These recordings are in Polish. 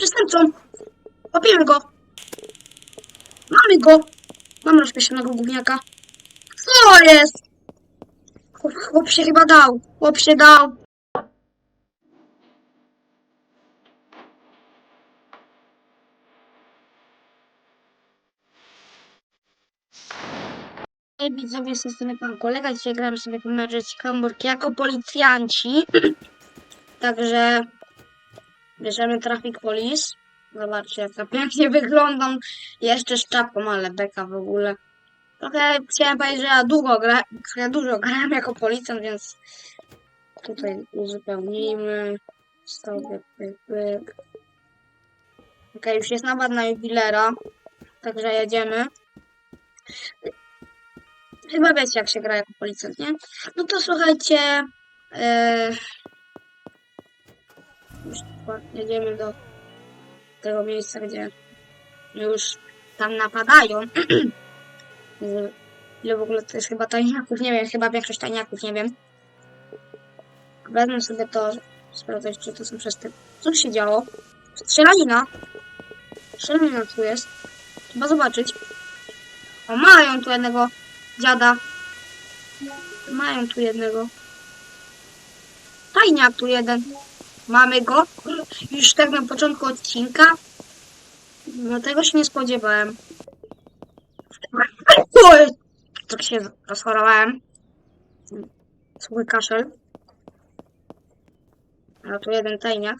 jest przestępcą. Łapiemy go. Mamy go. Mam rozpieszonego gówniaka. Co jest? Chłop, się chyba dał. Chłop się dał. Widzowie, z tej strony pan kolega. Dzisiaj gramy sobie w Magic Hamburg jako policjanci. Także bierzemy Traffic Police. Zobaczcie, jak to pięknie wyglądam. Jeszcze z czapką, ale beka w ogóle. Trochę chciałem powiedzieć, że ja długo gra, ja dużo grałem jako policjant, więc tutaj uzupełnimy sobie pyk, pyk. Okej, już jest napad na jubilera, także jedziemy. Chyba wiecie, jak się gra jako policjant, nie? No to słuchajcie, chyba jedziemy do tego miejsca, gdzie już tam napadają. Ile w ogóle to jest chyba tajniaków, nie wiem, chyba większość tajniaków, nie wiem. Wezmę sobie to, sprawdzać, czy to są przestępstwa. Co tu się działo? Strzelanina! Strzelanina tu jest. Trzeba zobaczyć. O, mają tu jednego dziada. Mają tu jednego. Tajniak tu jeden. Mamy go. Już tak na początku odcinka. No tego się nie spodziewałem. Tak się rozchorowałem. Zły kaszel. A tu jeden tajniak.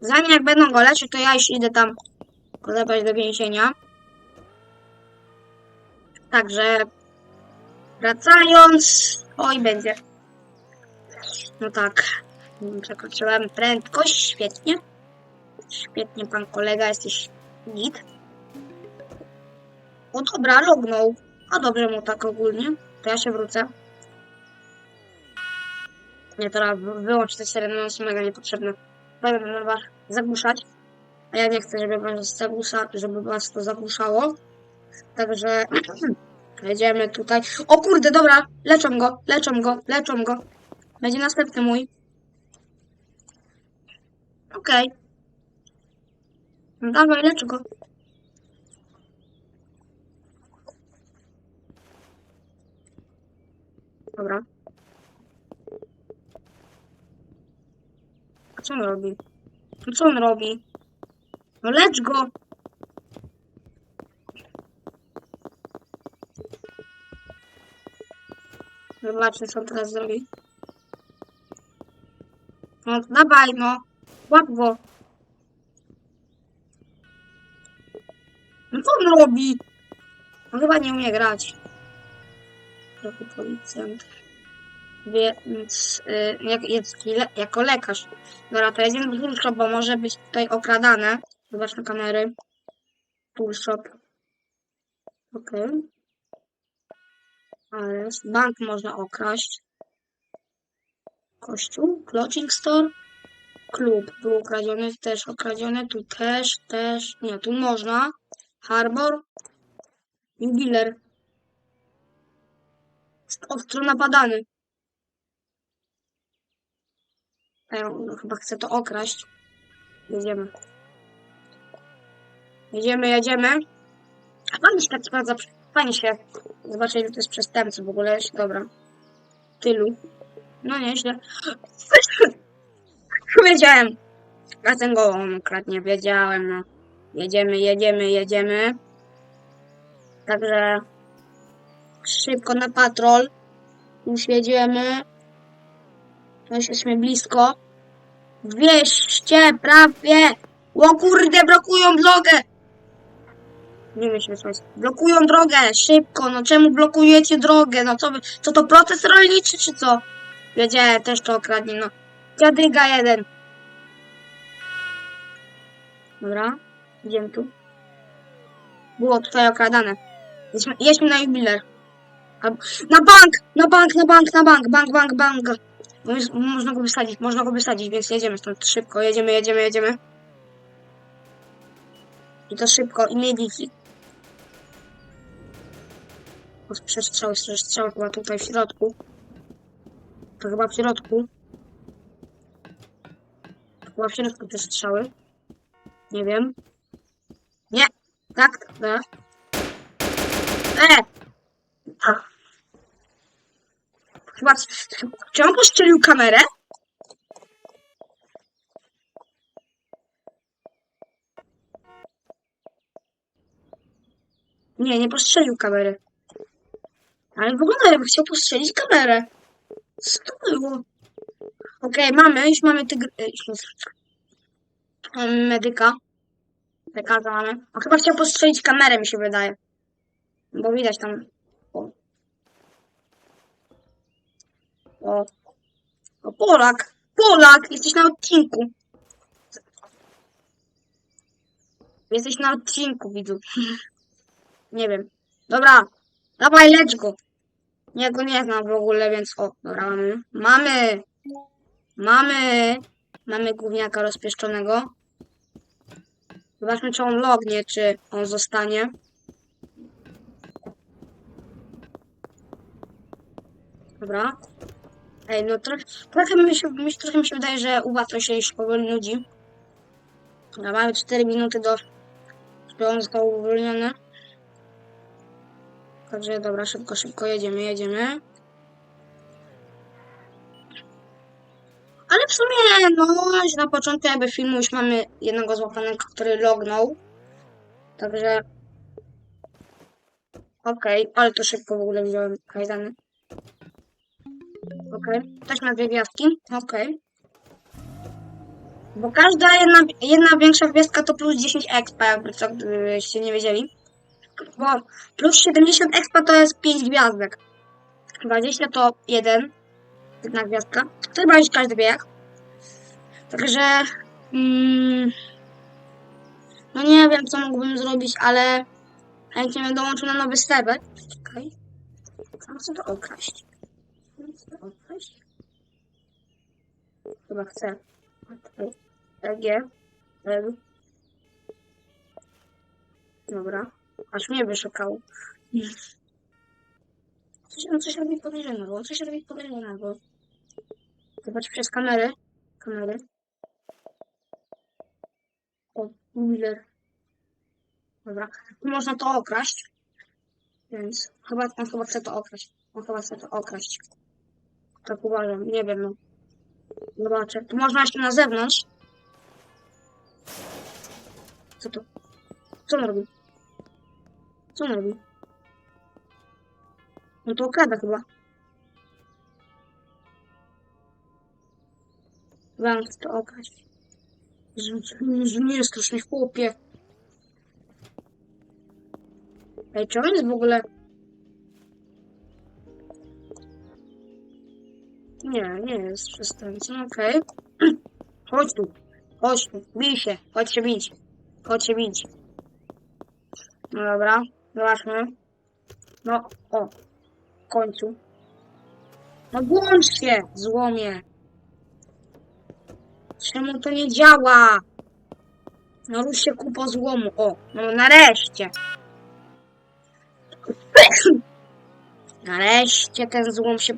Zanim jak będą go leczyć, to ja już idę tam zabrać do więzienia. Także wracając. Oj, będzie. No tak. Przekroczyłem prędkość. Świetnie. Świetnie, pan kolega, jesteś git. O dobra, lognął. A dobrze mu tak ogólnie. To ja się wrócę. Nie, teraz wy- wyłącz te syreny, one są mega niepotrzebne. Będę was zagłuszać. A ja nie chcę, żeby was, zagłusza, żeby was to zagłuszało. Także jedziemy tutaj. O kurde, dobra, leczą go, leczą go, leczą go. Będzie następny mój. Okej. No dawaj, lecz go. Dobra. A co on robi? No co on robi? No lecz go! Zobaczmy, co on teraz zrobi. No dawaj, no. Łap go. No co on robi? On chyba nie umie grać. Trochę policjant. Więc y, jak, jest, jako lekarz. Dobra, to jedziemy do tool shop, bo może być tutaj okradane. Zobacz na kamery. Tool shop. Okej. Ale bank można okraść. Kościół, clothing store, klub był ukradziony, też okradziony, tu też, też, nie, tu można. Harbor, jubiler. Ostro napadany. Chyba chcę to okraść. Jedziemy. Jedziemy, jedziemy. A pani się tak sprawdza, pani się zobaczy ile to jest przestępców w ogóle. Dobra. Tylu. No nieźle. Wiedziałem. Ten go kradnie, wiedziałem, no. Jedziemy, jedziemy, jedziemy. Także szybko na patrol. Już jedziemy. Już jesteśmy blisko. 200 prawie. O kurde, blokują drogę. Nie co jest. Blokują drogę, szybko. No czemu blokujecie drogę? No co co to protest rolniczy, czy co? Wiedziałem, też to okradnie, no. Dziadyga jeden. Dobra, idziemy tu. Było tutaj okradane. Jedźmy, jedźmy na jubiler. Na bank! Na bank, na bank, na bank, bank, bank, bank. Można go wysadzić, można go wysadzić, więc jedziemy stąd szybko. Jedziemy, jedziemy, jedziemy. I to szybko, immediately. O, Przestrzały, przestrzały chyba tutaj w środku. To chyba w środku. Chyba w środku te strzały. Nie wiem. Nie. Tak, tak. E! A. Chyba, czy on postrzelił kamerę? Nie, nie postrzelił kamery. Ale wygląda jakby chciał postrzelić kamerę. Co to było? Okej, mamy, już mamy tygr... mamy medyka. Lekarza mamy. On chyba chciał postrzelić kamerę, mi się wydaje. Bo widać tam... O. O. o Polak! Polak! Jesteś na odcinku. Jesteś na odcinku, widzu. Nie wiem. Dobra. Dawaj, lecz go. Ja go nie znam w ogóle, więc o, dobra, mamy. Mamy! Mamy! Mamy gówniaka rozpieszczonego. Zobaczmy, czy on lognie, czy on zostanie. Dobra. Ej, no trochę, trochę, mi się, trochę mi się wydaje, że Uwa to się już powoli nudzi. Dobra, mamy 4 minuty do... żeby on został uwolniony. Także dobra, szybko, szybko jedziemy, jedziemy. W sumie, no, na początku jakby filmu już mamy jednego złapanego, który lognął. Także... Okej, ale to szybko w ogóle wziąłem kajdany. Okej, też ma dwie gwiazdki. Okej. Bo każda jedna, jedna większa gwiazdka to plus 10 expa, jakby co, gdybyście nie wiedzieli. Bo plus 70 expa to jest 5 gwiazdek. 20 to 1. Jedna gwiazdka. To chyba już każdy wie jak. Także... Mm, no nie wiem, co mógłbym zrobić, ale chętnie bym dołączył na nowy serwer. Czekaj. Sam chcę to okraść. Chcę to okraść? Chyba chcę. Okej. EG. L. Dobra. Aż mnie wyszukało. Coś, on coś robi podejrzanego. On coś robi podejrzanego. Zobacz przez kamerę. Kamery. Miller. Dobra. Można to okraść. Więc chyba, on chyba chce to okraść. On chyba chce to okraść. Tak uważam. Nie wiem, no. Zobaczę. Tu można jeszcze na zewnątrz. Co to? Co on robi? Co on robi? No to okrada chyba. Wam chcę to okraść. Że, że nie jest straszny chłopie. Ej, czy on jest w ogóle... Nie, nie jest przestępcą, okej. Chodź tu, chodź tu, bij się, chodź się bić, chodź się bić. No dobra, zobaczmy. No, o, w końcu. No włącz się, złomie. Czemu to nie działa? No rusz się kupo złomu, o, no nareszcie. Nareszcie ten złom się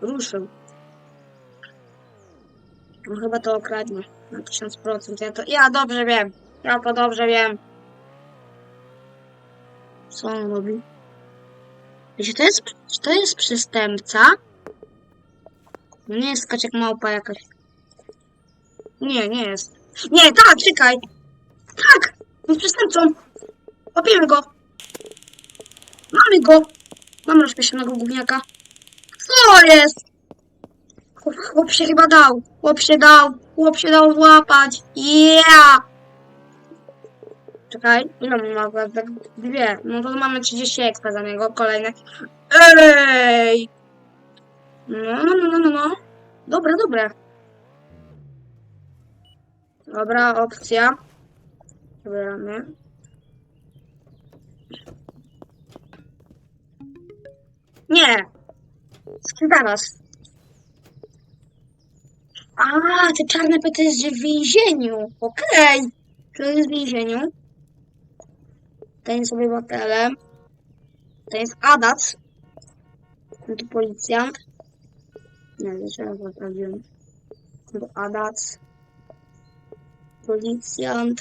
ruszył. No chyba to okradnie na 1000%. Ja to, ja dobrze wiem. Ja to dobrze wiem. Co on robi? Czy to jest, czy to jest przestępca? No nie jest kaczek małpa jakaś. Nie, nie jest. Nie, tak, czekaj. Tak, jest przestępcą. Łapiemy go. Mamy go. Mam rozpieszonego gówniaka. Co jest? Chłop, chłop się chyba dał. Chłop się dał. Chłop się dał złapać. Yeah! Czekaj, ile my mamy? Tak dwie. No to mamy 30 ekstra za niego. Kolejne. Ej! No, no, no, no, no, no. Dobre, dobre. Dobra, opcja. Wybieramy. Nie! Zaraz. A, te czarne pyty jest w więzieniu. Okej. To jest w więzieniu. Ten jest obywatelem. To jest Adac. Ten to policjant. Nie jeszcze raz poprawiłem. To Adac. Policjant.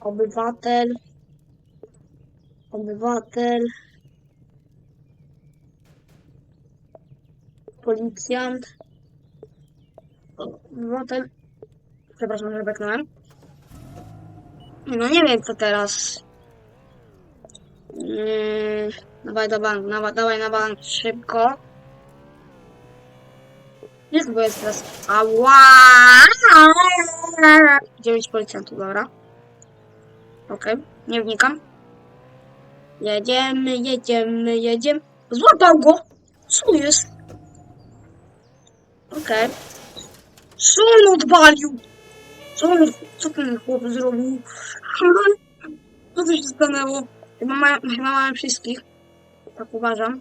Obywatel. Obywatel. Policjant. Obywatel. Przepraszam, że beknąłem. No nie wiem co teraz. Yy, dawaj do banku, dawaj, dawaj na bank szybko. Jest, bo jest teraz. Ała! 9 policjantów, dobra. Okej, nie wnikam. Jedziemy, jedziemy, jedziemy. Złapał go! Co jest? Okej. Co on odwalił? Co on, co ten chłop zrobił? Co to się stanęło? Chyba mają, chyba wszystkich. Tak uważam.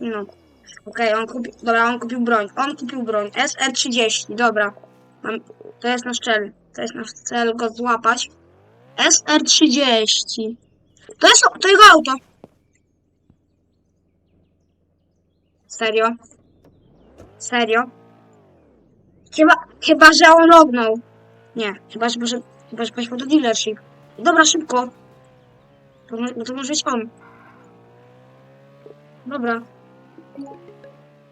No. Okej, on kupił, dobra, on kupił broń. On kupił broń. SR30, dobra. Mam, to jest nasz cel. To jest nasz cel go złapać. SR30. To jest, to jego auto. Serio? Serio? Chyba, chyba, że on lognął. Nie, chyba, że, że, chyba, że poszło do dealership. Dobra, szybko. To, mo- to może być on. Dobra.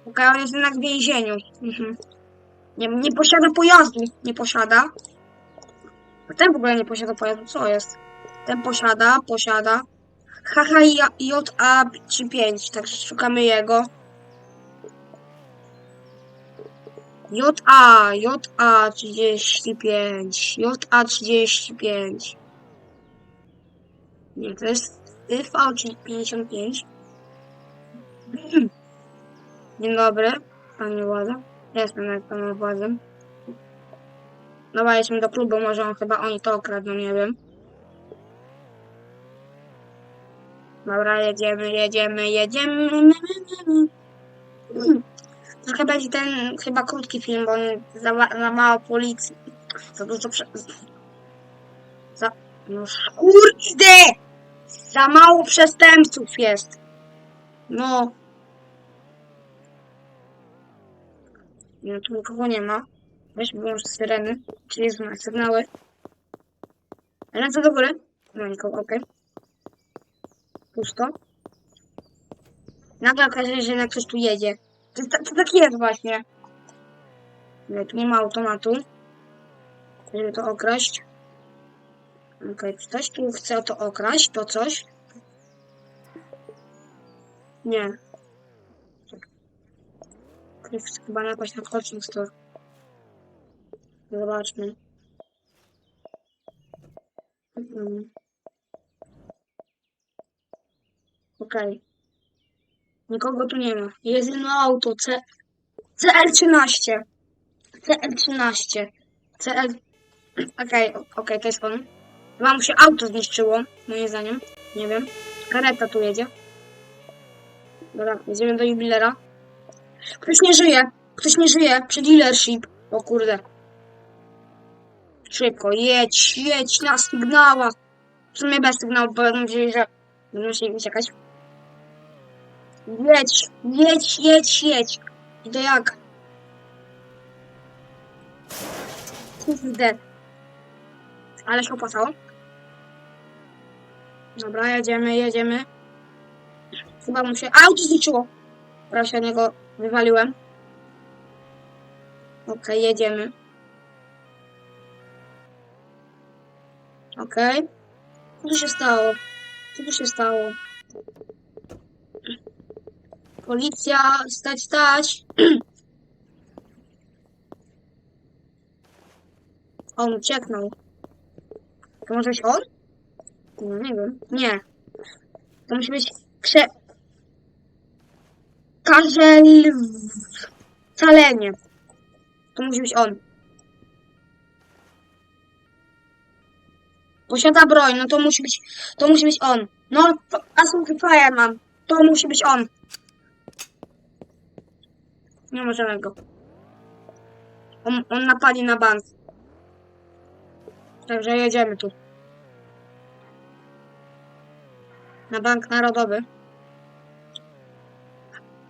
Okej, on jest jednak w więzieniu. Mhm. Nie, nie posiada pojazdu. Nie posiada. A ten w ogóle nie posiada pojazdu. Co jest? Ten posiada, posiada. HHJA35, także szukamy jego. JA, JA35, JA35. Nie, to jest TV55. Dzień dobry, panie władza. Jestem jak panem władzem. Dobra, jedźmy do klubu, może on chyba oni to okradną, nie wiem. Dobra, jedziemy, jedziemy, jedziemy. Trochę będzie ten chyba krótki film, bo on za, za mało policji. Za dużo prze... Za... No kurde! Za mało przestępców jest. No. Nie, tu nikogo nie ma. Weź wyłącz syreny, czyli są sygnały. Ręce do góry. No nikogo, okej. Pusto. Nagle okazuje się, że jednak ktoś tu jedzie. To, to, to tak jest właśnie. Nie, tu nie ma automatu. Żeby to okraść. Okej, ktoś tu chce to okraść, to coś. Nie. Chce chyba napaść na coaching store. Zobaczmy. Mhm. Okej. Nikogo tu nie ma. Jest jedno auto. C... CL13. CL13. CL... Okej, okej, to jest on. Mu się auto zniszczyło, moim zdaniem. Nie wiem. Kareta tu jedzie. Dobra, jedziemy do jubilera. Ktoś nie żyje. Ktoś nie żyje. Przy dealership. O kurde. Szybko, jedź, jedź na sygnałach. W sumie bez sygnału, bo wiedzieli, że będą musieli uciekać. Jedź, jedź, jedź, jedź. I to jak? Kurde. Ale się opłacało. Dobra, jedziemy, jedziemy. Chyba mu się auto się od niego wywaliłem. Okej, jedziemy. Okej. Co tu się stało? Co tu się stało? Policja, stać, stać. On ucieknął. To może być on? No nie wiem. Nie. To musi być krze... Karzel... Calenie. To musi być on. Posiada broń, no to musi być... To musi być on. No, Assault Fireman. To musi być on. Nie możemy go. On, on napadli na bank. Także jedziemy tu. Na Bank Narodowy.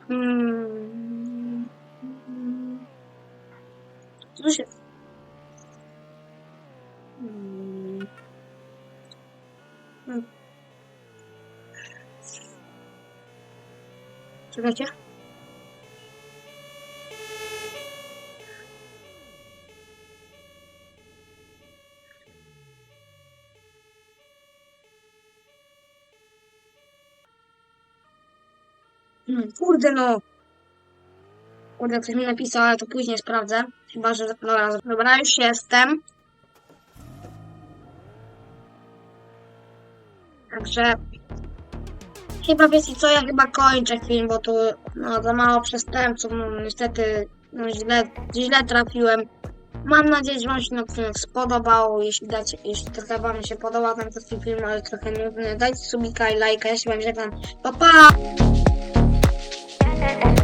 Hmm. Co Hmm. Kurde no. Kurde, ktoś mi napisał, ale to później sprawdzę. Chyba, że... Dobra, dobra już jestem. Także... Chyba wiecie co, ja chyba kończę film, bo tu no, za mało przestępców, no niestety no, źle, źle trafiłem. Mam nadzieję, że Wam się odcinek spodobał. Jeśli, dacie, jeśli trochę Wam się podobał ten film, ale trochę nudny, dajcie subika i lajka. Ja się Wam żegnam. Pa, pa! and, and.